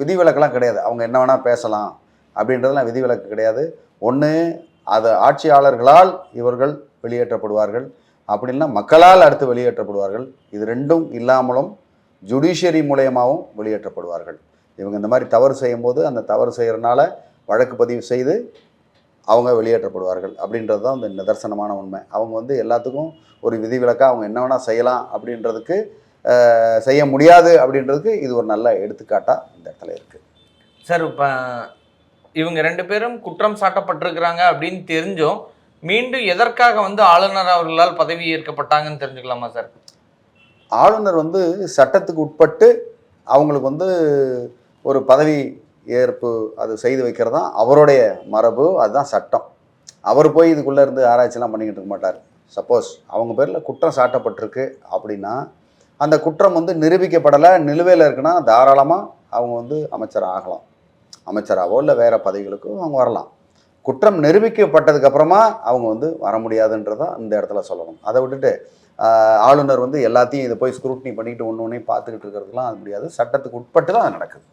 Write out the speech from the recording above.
விதிவிலக்கெல்லாம் கிடையாது. அவங்க என்ன வேணால் பேசலாம் அப்படின்றதெல்லாம் விதிவிலக்கு கிடையாது. ஒன்று அது ஆட்சியாளர்களால் இவர்கள் வெளியேற்றப்படுவார்கள். அப்படின்னா மக்களால் அடுத்து வெளியேற்றப்படுவார்கள். இது ரெண்டும் இல்லாமலும் ஜுடிஷியரி மூலயமாவும் வெளியேற்றப்படுவார்கள். இவங்க இந்த மாதிரி தவறு செய்யும்போது அந்த தவறு செய்கிறனால வழக்கு பதிவு செய்து அவங்க வெளியேற்றப்படுவார்கள். அப்படின்றது தான் இந்த நிதர்சனமான உண்மை. அவங்க வந்து எல்லாத்துக்கும் ஒரு விதிவிலக்காக அவங்க என்ன வேணால் செய்யலாம் அப்படின்றதுக்கு செய்ய முடியாது அப்படின்றதுக்கு இது ஒரு நல்ல எடுத்துக்காட்டாக இந்த இடத்துல இருக்குது சார் இப்போ இவங்க ரெண்டு பேரும் குற்றம் சாட்டப்பட்டிருக்கிறாங்க அப்படின்னு தெரிஞ்சும் மீண்டும் எதற்காக வந்து ஆளுநர் அவர்களால் பதவி ஏற்கப்பட்டாங்கன்னு தெரிஞ்சுக்கலாமா சார்? ஆளுநர் வந்து சட்டத்துக்கு உட்பட்டு அவங்களுக்கு வந்து ஒரு பதவி ஏற்பு அது செய்து வைக்கிறது தான் அவருடைய மரபு அதுதான் சட்டம். அவர் போய் இதுக்குள்ளே இருந்து ஆராய்ச்சிலாம் பண்ணிக்கிட்டு இருக்க மாட்டார். சப்போஸ் அவங்க பேரில் குற்றம் சாட்டப்பட்டிருக்கு அப்படின்னா அந்த குற்றம் வந்து நிரூபிக்கப்படலை நிலுவையில் இருக்குன்னா தாராளமாக அவங்க வந்து அமைச்சர் ஆகலாம். அமைச்சராகவோ இல்லை வேறு பதவிகளுக்கோ அவங்க வரலாம். குற்றம் நிரூபிக்கப்பட்டதுக்கப்புறமா அவங்க வந்து வர முடியாதுன்றதான் இந்த இடத்துல சொல்லணும். அதை விட்டுட்டு ஆளுநர் வந்து எல்லாத்தையும் இதை போய் ஸ்க்ரூட்னி பண்ணிக்கிட்டு ஒன்று ஒன்றையும் பார்த்துக்கிட்டு இருக்கிறதுலாம் அது முடியாது. சட்டத்துக்கு உட்பட்டு தான் அது நடக்குது.